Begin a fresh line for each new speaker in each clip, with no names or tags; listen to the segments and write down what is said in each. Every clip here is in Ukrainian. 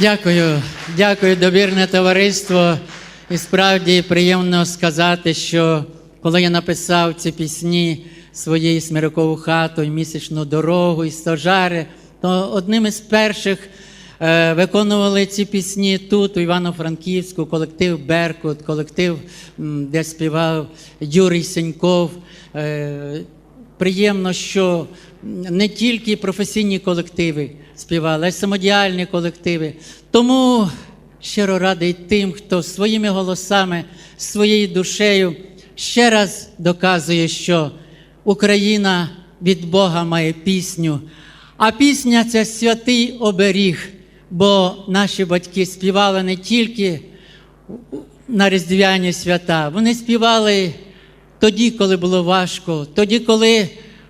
Дякую, дякую, довірне товариство. І справді приємно сказати, що коли я написав ці пісні своєї смирокову хату і місячну дорогу і стожари, то одним із перших е, виконували ці пісні тут, у Івано-Франківську, колектив Беркут, колектив, де співав Юрій Сеньков. Приємно, що не тільки професійні колективи співали, а й самодіальні колективи. Тому щиро радий тим, хто своїми голосами, своєю душею ще раз доказує, що Україна від Бога має пісню. А пісня це святий оберіг, бо наші батьки співали не тільки на Різдвяні свята, вони співали тоді, коли було важко, тоді, коли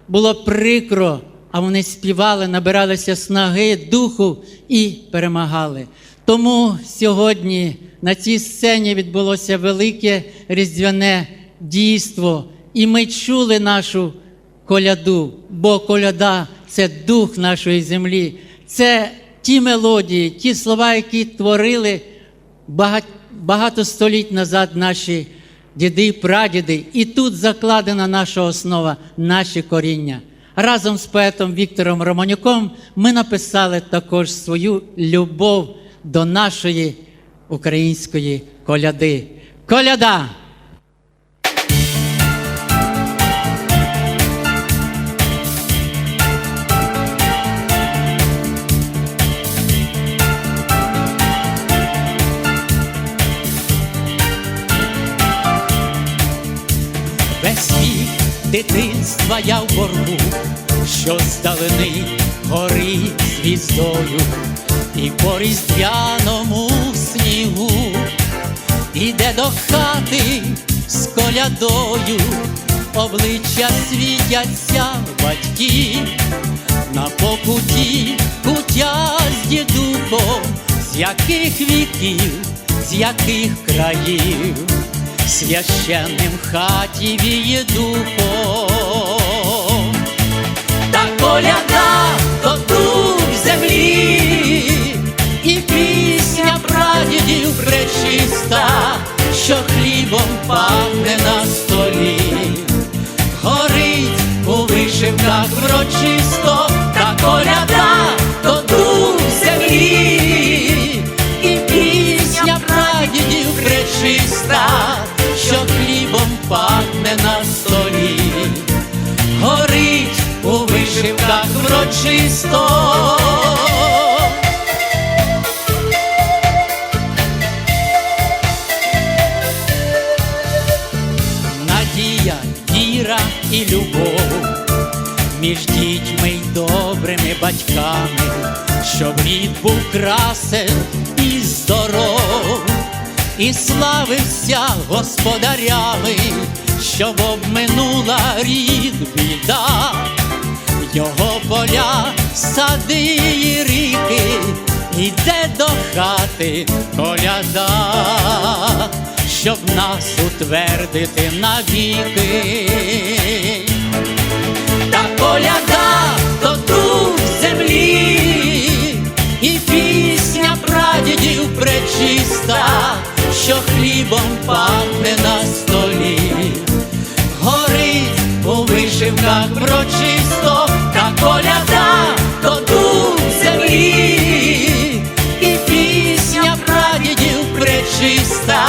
було прикро, а вони співали, набиралися снаги, духу і перемагали. Тому сьогодні на цій сцені відбулося велике різдвяне дійство, і ми чули нашу коляду, бо коляда це дух нашої землі, це ті мелодії, ті слова, які творили багато століть назад наші діди прадіди. І тут закладена наша основа, наші коріння. Разом з поетом Віктором Романюком ми написали також свою любов до нашої української коляди. Коляда!
Дитинства я в боргу, що здалени горить звіздою, і по різдвяному снігу іде до хати з колядою, обличчя світяться батьків, на покуті кутя з дідухом, з яких віків, з яких країв священним хаті віє духом. Та коляда то дух землі, і пісня прадідів пречиста, що хлібом пахне пахне на столі, горить у вишивках врочисто. Надія, віра і любов між дітьми й добрими батьками, щоб рід був красен і здоров, і славився господарями, щоб обминула рід біда, його поля, сади і ріки, іде до хати коляда, щоб нас утвердити навіки. Та коляда то дух землі, і пісня прадідів пречиста, що хлібом пахне на столі, горить у вишивках прочисто, та коляда то дух землі, і пісня прадідів пречиста,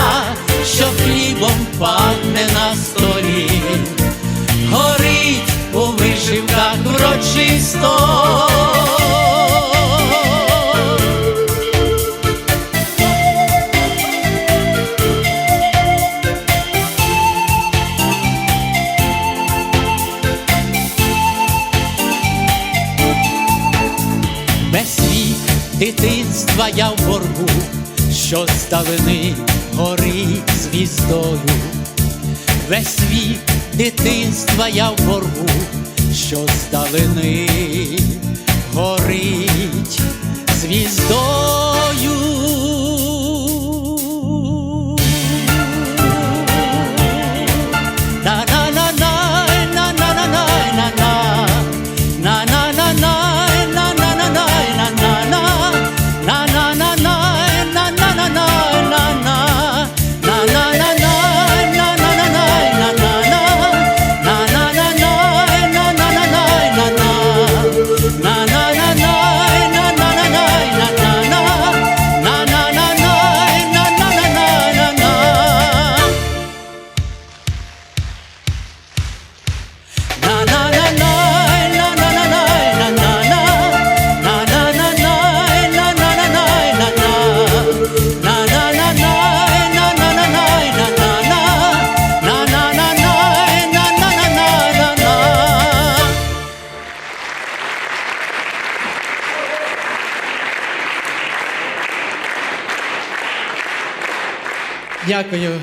що хлібом пахне на столі горить у вишивках врочисто. Дитинства я в боргу, що здавини горить звіздою. Весь світ дитинства я в боргу, що здавини горить
Дякую.